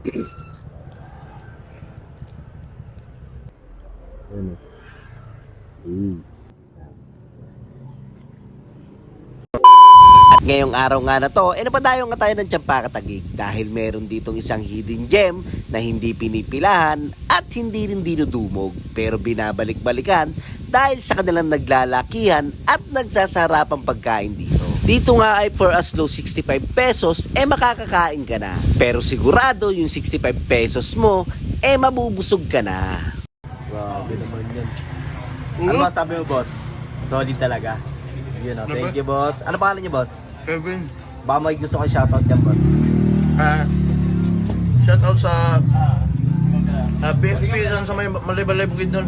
Ano? At ngayong araw nga na to, eh napadayo nga tayo ng Champa Katagig dahil meron ditong isang hidden gem na hindi pinipilahan at hindi rin dinudumog pero binabalik-balikan dahil sa kanilang naglalakihan at nagsasarapang pagkain dito. Dito nga ay for as low 65 pesos, eh makakakain ka na. Pero sigurado yung 65 pesos mo, eh mabubusog ka na. Grabe naman yan. Ano masabi mo, boss? Solid talaga. Yun, oh. Thank you, boss. Ano pangalan niyo, boss? Kevin, Baka may gusto ko shoutout dyan, boss. ah, shout out sa ah, BFP dyan sa may Malay-Balay Bukid doon.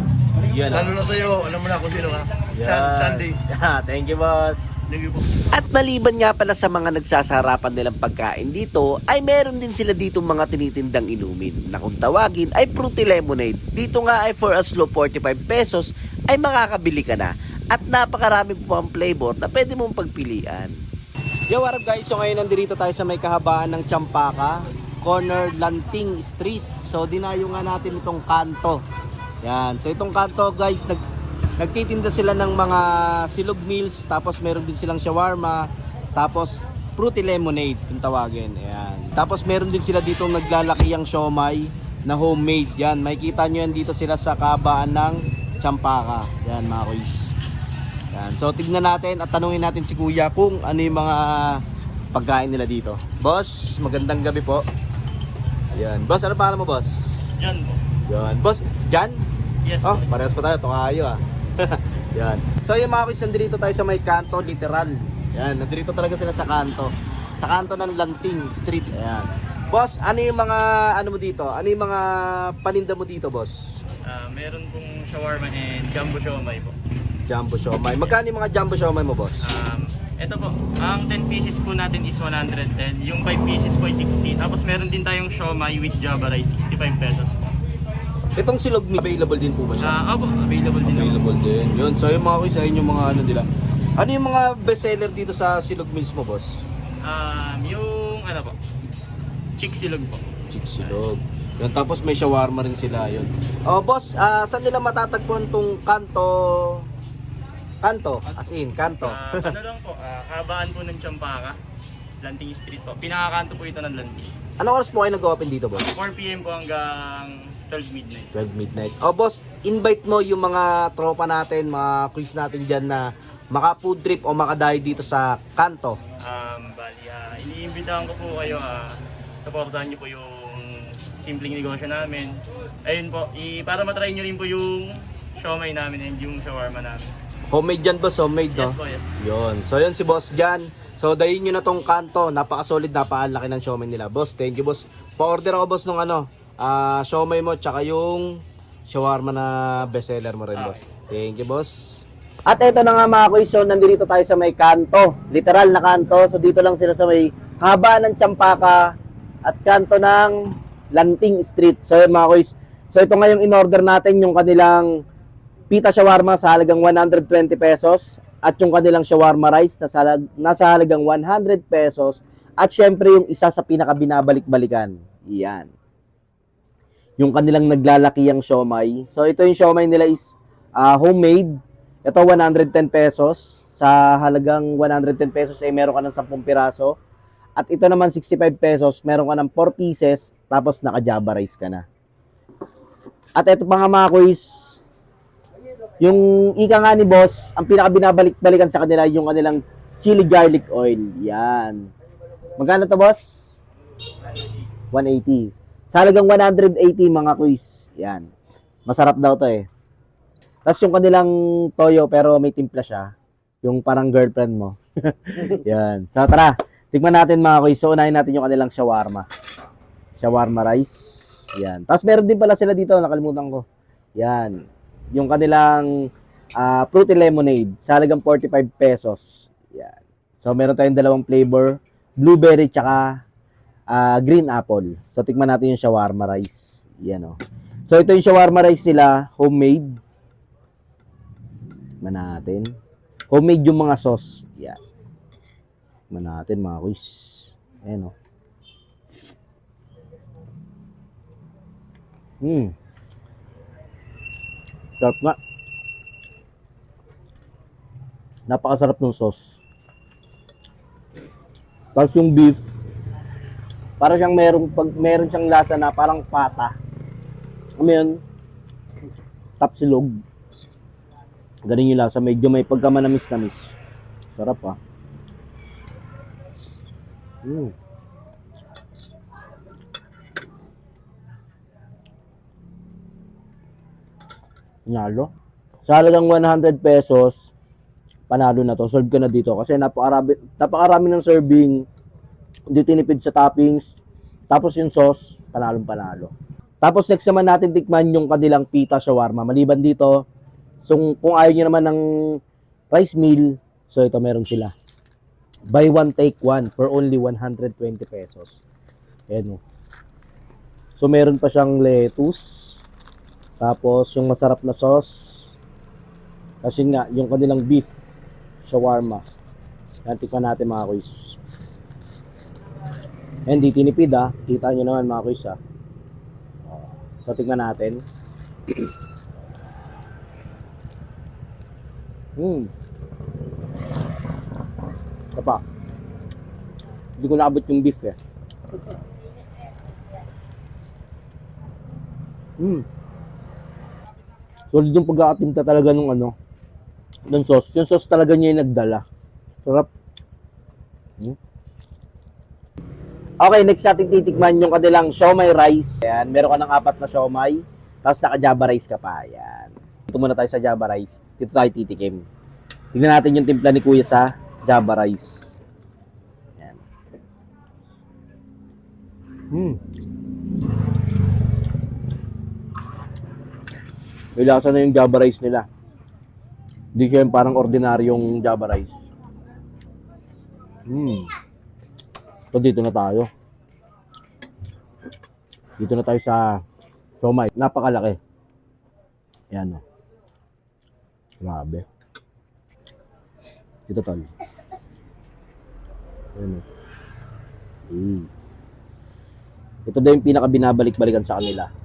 Yun. Lalo na sa'yo, alam mo na kung sino ka. San, Sandy. Thank you, boss. Thank you po. At maliban nga pala sa mga nagsasarapan nilang pagkain dito, ay meron din sila dito mga tinitindang inumin na kung tawagin ay fruity lemonade. Dito nga ay for as low 45 pesos ay makakabili ka na. At napakarami po ang flavor na pwede mong pagpilian. Yo, what up guys? So ngayon nandito tayo sa may kahabaan ng Champaka, corner Lanting Street. So dinayo nga natin itong kanto. Yan. So itong kanto guys, nag nagtitinda sila ng mga silog meals, tapos meron din silang shawarma, tapos fruity lemonade kung tawagin. Ayan. Tapos meron din sila dito naglalaki ang siomay na homemade. Yan, makikita nyo yan dito sila sa kahabaan ng Champaka. Yan mga kuys. Yan. So tignan natin at tanungin natin si Kuya kung ano yung mga pagkain nila dito. Boss, magandang gabi po. Yan. Boss, ano pangalan mo, boss? Yan po. Yan. Boss, Jan? Yes Oh, parehas pa tayo. Tokayo ah. Yan. So yung mga kuys, nandito tayo sa may kanto, literal. Yan, nandito talaga sila sa kanto. Sa kanto ng Lanting Street. Ayan. Boss, ano yung mga ano mo dito? Ano yung mga paninda mo dito, boss? Ah, meron pong shawarma and jumbo siomay po. Jumbo siomay. Magkano yung mga jumbo siomay mo, boss? Um, ito po, ang 10 pieces po natin is 110. Yung 5 pieces po ay 60. Tapos meron din tayong siomay with java rice, 65 pesos po. Itong silog meat, available din po ba siya? Ah, opo, available din. Available din. Yun. So yung mga kuys, ayun yung mga ano nila. Ano yung mga bestseller dito sa silog meals mo, boss? Um, yung ano po, chick silog po. Chick silog. Yun, tapos may shawarma rin sila, yun. Oh, boss, ah, saan nila matatagpuan tong kanto? Kanto, as in, kanto. Ah, ano lang po, ah, kabaan po ng Champaka, Lanting Street po. Pinakakanto po ito ng Lanting. Ano oras po kayo nag-open dito, boss? 4 p.m. po hanggang 12 midnight. 12 midnight. Oh, boss, invite mo yung mga tropa natin, mga quiz natin dyan na maka food trip o makadayo dito sa kanto. Um, bali, ah, iniimbitahan ko po kayo, ah, supportahan niyo po yung simpleng negosyo namin. Ayun po, i- para matry niyo rin po yung siomay namin and yung shawarma namin. Homemade dyan, boss, homemade, no? Yes po, yes. Yun. So yun si Boss Jan. So dayin nyo na tong kanto. Napaka-solid, napakalaki ng siomay nila. Boss, thank you boss. Pa-order ako boss nung ano, ah siomay mo tsaka yung shawarma na bestseller mo rin boss. Thank you boss. At ito na nga mga kuys, so nandito tayo sa may kanto. Literal na kanto. So dito lang sila sa may haba ng Champaka at kanto ng Lanting Street. So yun mga kuys. So ito nga yung in-order natin, yung kanilang pita shawarma sa halagang 120 pesos at yung kanilang shawarma rice na sa, nasa halagang 100 pesos at syempre yung isa sa pinaka binabalik-balikan. Yan. Yung kanilang naglalakiyang siomay. So ito yung siomay nila is ah, homemade. Ito 110 pesos. Sa halagang 110 pesos ay meron ka ng 10 piraso. At ito naman 65 pesos, meron ka ng 4 pieces tapos naka-java rice ka na. At ito pa nga mga kuys, yung ika nga ni boss, ang pinaka binabalik-balikan sa kanila yung kanilang chili garlic oil. Yan. Magkano to boss? 180. Sa halagang 180 mga kuys. Yan. Masarap daw to eh. Tapos yung kanilang toyo pero may timpla siya. Yung parang girlfriend mo. Yan. So tara, tignan natin mga kuys. So unahin natin yung kanilang shawarma. Shawarma rice. Yan. Tapos meron din pala sila dito, nakalimutan ko. Yan. Yung kanilang ah, fruity lemonade sa halagang 45 pesos. Yan. So meron tayong dalawang flavor, blueberry tsaka ah, green apple. So tikman natin yung shawarma rice. Yan oh. So ito yung shawarma rice nila, homemade. Tikman natin. Homemade yung mga sauce. Yan. Tikman natin mga kuys. Ayan oh. Hmm. Sarap nga. Napakasarap ng sauce. Tapos yung beef, para siyang merong pag meron siyang lasa na parang pata. Ano yun? Tapsilog. Ganun yung lasa. Medyo may pagkamanamis-namis. Sarap ah. Mm. Nalo. Sa halagang 100 pesos, panalo na to. Solve ko na dito. Kasi napakarami, napakarami ng serving. Hindi tinipid sa toppings. Tapos yung sauce, panalong panalo. Tapos next naman natin tikman yung kanilang pita shawarma. Maliban dito, so kung ayaw nyo naman ng rice meal, so ito meron sila. Buy one, take one for only 120 pesos. Ayan o. So meron pa siyang lettuce. Tapos yung masarap na sauce. Kasi nga, yung kanilang beef shawarma. Yan, tikman natin mga kuys. Yan, di tinipid ah. Kita nyo naman mga kuys ah. Oh, So, tingnan natin. Hmm. Ito pa. Hindi ko naabot yung beef eh. Hmm. Solid yung pagkakatimta talaga nung ano, ng sauce. Yung sauce talaga niya yung nagdala. Sarap. Hmm. Okay, next natin titikman yung kanilang siomay rice. Ayan, meron ka ng apat na siomay. Tapos naka-java rice ka pa. Ayan. Dito muna tayo sa java rice. Dito tayo titikim. Tignan natin yung timpla ni Kuya sa java rice. Ayan. Hmm. May lasa na yung java rice nila. Hindi siya yung parang ordinaryong java rice. Hmm. So dito na tayo. Dito na tayo sa Somay. Napakalaki. Yan o. Grabe. Dito tol. Yan o. Eh. Ito daw yung pinaka binabalik-balikan sa kanila.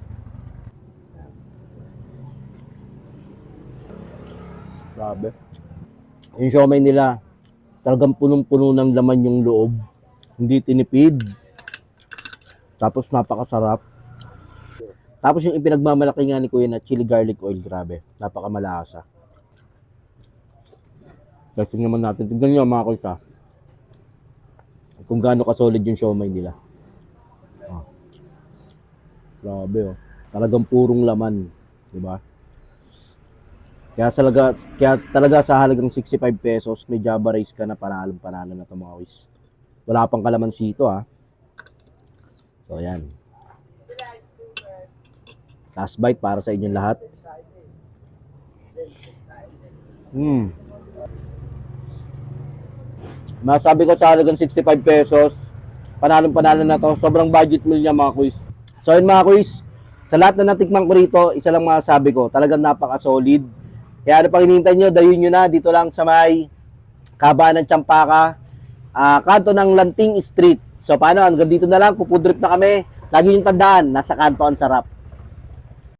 Grabe. Yung siomay nila, talagang punong-puno ng laman yung loob. Hindi tinipid. Tapos napakasarap. Tapos yung ipinagmamalaki nga ni Kuya na chili garlic oil, grabe. Napakamalasa. Testing naman natin. Tignan nyo mga kuya. Kung gaano kasolid yung siomay nila. Ah. Grabe oh. Talagang purong laman. Di ba? Kaya, salaga, kaya talaga sa halagang 65 pesos, may Java rice ka na panalong panalo na ito mga kuys. Wala pang kalamansi ito ha. So yan. Last bite para sa inyong lahat. Hmm. Masabi ko sa halagang 65 pesos, panalong panalo na to. Sobrang budget meal niya mga kuys. So yun mga kuys, sa lahat na natikman ko rito, isa lang masasabi ko, talagang napaka-solid. Kaya ano pang hinihintay nyo, dayon nyo na dito lang sa may kabaan ng Champaka, ah, kanto ng Lanting Street. So paano, hanggang dito na lang, pupudrip na kami. Lagi yung tandaan, nasa kanto ang sarap.